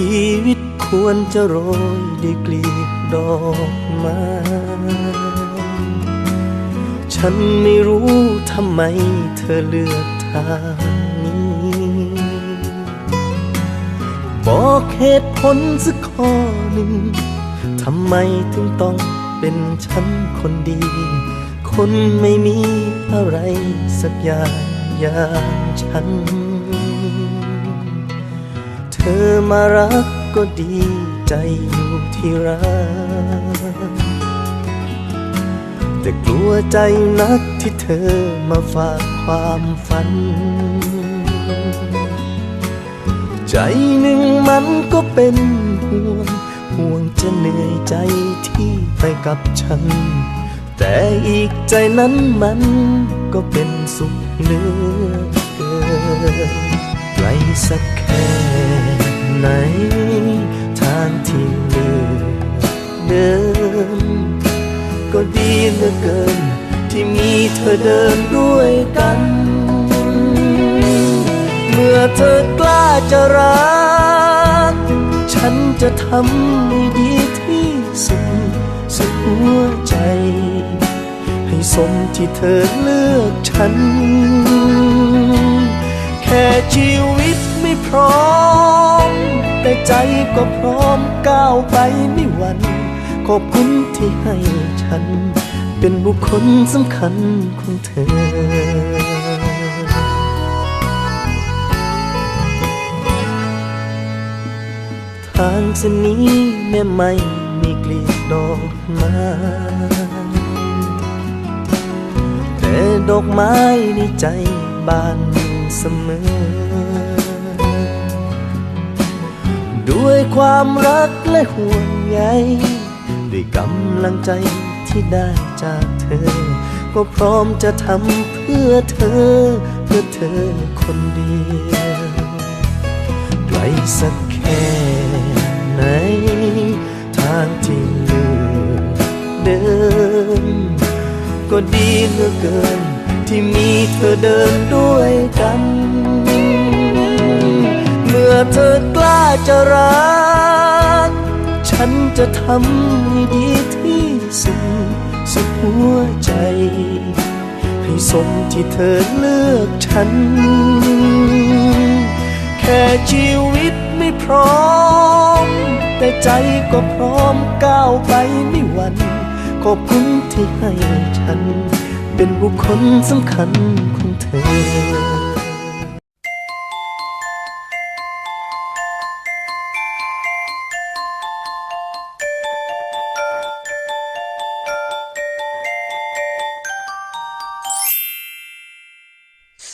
ชีวิตควรจะโรยด้วยกลีบดอกไม้ฉันไม่รู้ทำไมเธอเลือกทางนี้ บอกเหตุผลสักข้อหนึ่งทำไมถึงต้องเป็นฉันคนดี คนไม่มีอะไรสักอย่างอย่างฉัน มารักก็ดีใจอยู่ที่รัก แต่กลัวใจนักที่เธอมาฝากความฝัน ใจหนึ่งมันก็เป็นห่วง ห่วงจะเหนื่อยใจที่ไปกับฉัน แต่อีกใจนั้นมันก็เป็นสุขเหลือเกินไกลสักแค่ ไหน ทางที่เลือกเดินก็ดีเหลือเกิน ที่มีเธอเดินด้วยกัน เมื่อเธอกล้าจะรัก ฉันจะทำให้ดีที่สุด สุดหัวใจ ให้สมที่เธอเลือกฉัน ก็พร้อมก้าวไปไม่หวั่นขอบคุณที่ให้ฉัน เป็นบุคคลสำคัญของเธอทางเส้นนี้แม่ไม่มีกลีบดอกไม้แต่ดอกไม้ในใจบานเสมอ ด้วยความรักและห่วงใยด้วยกำลังใจที่ได้จากเธอ ก็พร้อมจะทำเพื่อเธอ เพื่อเธอคนเดียวไกลสักแค่ไหน ทางที่เลือกเดินก็ดีเหลือเกิน ที่มีเธอเดินด้วยกัน เมื่อเธอกล้ จะรัก ฉันจะทำให้ดีที่สุดสุดหัวใจ ให้สมที่เธอเลือกฉัน แค่ชีวิตไม่พร้อม แต่ใจก็พร้อมก้าวไปไม่หวั่นขอบคุณที่ให้ฉัน เป็นบุคคลสำคัญของเธอ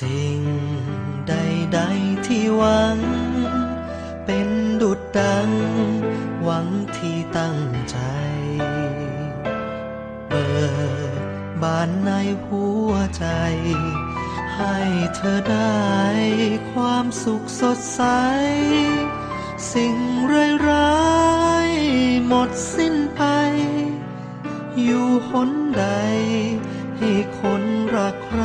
สิ่งใดๆที่หวัง เป็นดุดดัง หวังที่ตั้งใจเปิดบานในหัวใจ ให้เธอได้ความสุขสดใส สิ่งร้ายๆหมดสิ้นไป อยู่หนใด ให้คนรักใคร